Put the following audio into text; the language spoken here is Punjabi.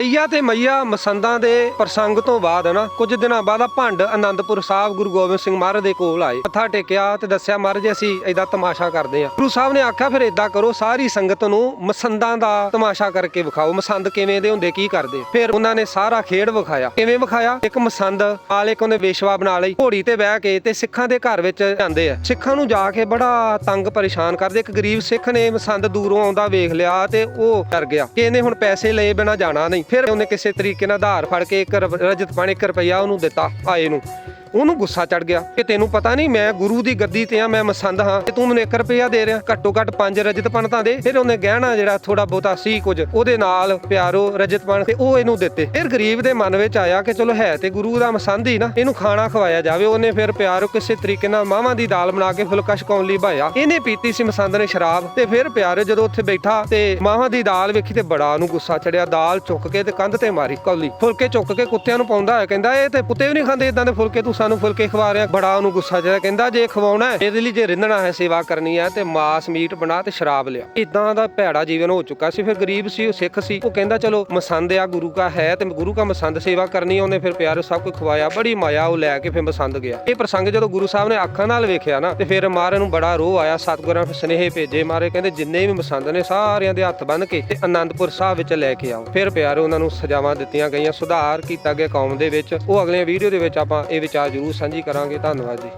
ਮਈਆ ਤੇ ਮਈਆ ਮਸੰਦਾਂ ਦੇ ਪ੍ਰਸੰਗ ਤੋਂ ਬਾਅਦ ਨਾ, ਕੁਝ ਦਿਨਾਂ ਬਾਅਦ ਆ ਭੰਡ ਆਨੰਦਪੁਰ ਸਾਹਿਬ ਗੁਰੂ ਗੋਬਿੰਦ ਸਿੰਘ ਮਹਾਰਾਜ ਦੇ ਕੋਲ ਆਏ। ਮੱਥਾ ਟੇਕਿਆ ਤੇ ਦੱਸਿਆ, ਮਹਾਰਾਜ ਅਸੀਂ ਏਦਾਂ ਤਮਾਸ਼ਾ ਕਰਦੇ ਆ ਗੁਰੂ ਸਾਹਿਬ ਨੇ ਆਖਿਆ, ਫਿਰ ਏਦਾਂ ਕਰੋ, ਸਾਰੀ ਸੰਗਤ ਨੂੰ ਮਸੰਦਾਂ ਦਾ ਤਮਾਸ਼ਾ ਕਰਕੇ ਵਿਖਾਓ। ਮਸੰਦ ਕਿਵੇਂ ਦੇ ਹੁੰਦੇ, ਕੀ ਕਰਦੇ? ਫਿਰ ਉਹਨਾਂ ਨੇ ਸਾਰਾ ਖੇਡ ਵਿਖਾਇਆ। ਕਿਵੇਂ ਵਿਖਾਇਆ? ਇੱਕ ਮਸੰਦ, ਨਾਲ ਇੱਕ ਉਹਨੇ ਵੇਸ਼ਵਾ ਬਣਾ ਲਈ। ਘੋੜੀ ਤੇ ਬਹਿ ਕੇ ਤੇ ਸਿੱਖਾਂ ਦੇ ਘਰ ਵਿੱਚ ਜਾਂਦੇ ਆ। ਸਿੱਖਾਂ ਨੂੰ ਜਾ ਕੇ ਬੜਾ ਤੰਗ ਪਰੇਸ਼ਾਨ ਕਰਦੇ। ਇੱਕ ਗਰੀਬ ਸਿੱਖ ਨੇ ਮਸੰਦ ਦੂਰੋਂ ਆਉਂਦਾ ਵੇਖ ਲਿਆ ਤੇ ਉਹ ਡਰ ਗਿਆ। ਕਿ ਇਹਨੇ ਹੁਣ ਪੈਸੇ ਲਏ ਬਿਨਾ ਜਾਣਾ ਨਹੀਂ। ਫਿਰ ਉਹਨੇ ਕਿਸੇ ਤਰੀਕੇ ਨਾਲ ਆਧਾਰ ਫੜ ਕੇ ਇੱਕ ਰੁਪ- ਰਜਤ ਪਾਣੀ 1 ਰੁਪਈਆ ਉਹਨੂੰ ਦਿੱਤਾ ਆਏ ਨੂੰ। ਉਹਨੂੰ ਗੁੱਸਾ ਚੜ ਗਿਆ ਕਿ ਤੈਨੂੰ ਪਤਾ ਨਹੀਂ ਮੈਂ ਗੁਰੂ ਦੀ ਗੱਦੀ ਤੇ ਆ, ਮੈਂ ਮਸੰਦ ਹਾਂ ਤੇ ਤੂੰ ਮੈਨੂੰ 1 ਰੁਪਈਆ ਦੇ ਰਿਹਾ, ਘੱਟੋ ਘੱਟ ਪੰਜ ਰਜਤਪਣ ਤਾਂ ਦੇ। ਫਿਰ ਉਹਨੇ ਗਹਿਣਾ ਜਿਹੜਾ ਥੋੜਾ ਬਹੁਤਾ ਸੀ ਕੁਝ, ਉਹਦੇ ਨਾਲ ਪਿਆਰੋ ਰਜਤਪਣ ਤੇ ਉਹ ਇਹਨੂੰ ਦਿੱਤੇ। ਫਿਰ ਗਰੀਬ ਦੇ ਮਨ ਵਿੱਚ ਆਇਆ ਕਿ ਚਲੋ ਹੈ ਤੇ ਗੁਰੂ ਦਾ ਮਸੰਦ ਹੀ ਨਾ, ਇਹਨੂੰ ਖਾਣਾ ਖਵਾਇਆ ਜਾਵੇ। ਉਹਨੇ ਫਿਰ ਪਿਆਰੋ ਕਿਸੇ ਤਰੀਕੇ ਨਾਲ ਮਾਵਾਂ ਦੀ ਦਾਲ ਬਣਾ ਕੇ ਫੁਲਕਾ ਛਕਾਉਣ ਲਈ ਭਾਇਆ। ਇਹਨੇ ਪੀਤੀ ਸੀ ਮਸੰਦ ਨੇ ਸ਼ਰਾਬ ਤੇ ਫਿਰ ਪਿਆਰੇ ਜਦੋਂ ਉੱਥੇ ਬੈਠਾ ਤੇ ਮਾਵਾਂ ਦੀ ਦਾਲ ਵੇਖੀ ਤੇ ਬੜਾ ਉਹਨੂੰ ਗੁੱਸਾ ਚੜਿਆ ਦਾਲ ਚੁੱਕ ਕੇ ਤੇ ਕੰਧ ਤੇ ਮਾਰੀ ਕੌਲੀ। ਫੁਲਕੇ ਚੁੱਕ ਕੇ ਕੁੱਤਿਆਂ ਨੂੰ ਪਾਉਂਦਾ ਹੈ ਕਹਿੰਦਾ, ਇਹ ਤੇ ਕੁੱਤੇ ਵੀ ਨਹੀਂ ਖਾਂਦੇ ਇਦਾਂ ਦੇ ਫੁਲਕੇ ਤੂੰ ਸਾਨੂੰ ਫੁਲਕੇ ਖਵਾ ਰਿਹਾ ਬੜਾ ਉਹਨੂੰ ਗੁੱਸਾ ਚੜਿਆ, ਕਹਿੰਦਾ ਜੇ ਖਵਾਉਣਾ ਇਹਦੇ ਲਈ ਜੇ ਰਿੰਨਣਾ ਹੈ ਸੇਵਾ ਕਰਨੀ ਹੈ ਤੇ ਮਾਸ ਮੀਟ ਬਣਾ ਤੇ ਸ਼ਰਾਬ ਲਿਆ। ਇਦਾਂ ਦਾ ਭੈੜਾ ਜੀਵਨ ਹੋ ਚੁੱਕਾ ਸੀ, ਫਿਰ ਗਰੀਬ ਸੀ, ਉਹ ਸਿੱਖ ਸੀ। ਉਹ ਕਹਿੰਦਾ, ਚਲੋ, ਮਸੰਦ ਆ, ਗੁਰੂ ਕਾ ਹੈ ਤੇ ਗੁਰੂ ਕਾ ਮਸੰਦ ਸੇਵਾ ਕਰਨੀ ਉਹਨੇ ਫਿਰ ਪਿਆਰੇ ਸਭ ਕੁਝ ਖਵਾਇਆ, ਬੜੀ ਮਾਇਆ ਉਹ ਲੈ ਕੇ ਫਿਰ ਮਸੰਦ ਗਿਆ। ਇਹ ਪ੍ਰਸੰਗ ਜਦੋਂ ਗੁਰੂ ਸਾਹਿਬ ਨੇ ਅੱਖਾਂ ਨਾਲ ਵੇਖਿਆ ਨਾ, ਤੇ ਫਿਰ ਮਾਰੇ ਨੂੰ ਬੜਾ ਰੋਹ ਆਇਆ, ਸਤਿਗੁਰਾਂ ਨੇ ਸੁਨੇਹੇ ਭੇਜੇ ਮਾਰੇ ਕਹਿੰਦੇ, ਜਿੰਨੇ ਵੀ ਮਸੰਦ ਨੇ ਸਾਰਿਆਂ ਦੇ ਹੱਥ ਬੰਨ ਕੇ ਤੇ ਆਨੰਦਪੁਰ ਸਾਹਿਬ ਵਿੱਚ ਲੈ ਕੇ ਆਓ। ਫਿਰ ਪਿਆਰੇ ਉਹਨਾਂ ਨੂੰ ਸਜ਼ਾਵਾਂ ਦਿੱਤੀਆਂ ਗਈਆਂ, ਸੁਧਾਰ ਕੀਤਾ ਗਿਆ ਕੌਮ ਦੇ ਵਿੱਚ। ਉਹ ਅਗਲੇ ਵੀਡੀਓ ਦੇ ਵਿੱਚ ਆਪਾਂ ਇਹ ਵਿਚਾਰ ਜ਼ਰੂਰ ਸਾਂਝੀ ਕਰਾਂਗੇ ਧੰਨਵਾਦ ਜੀ।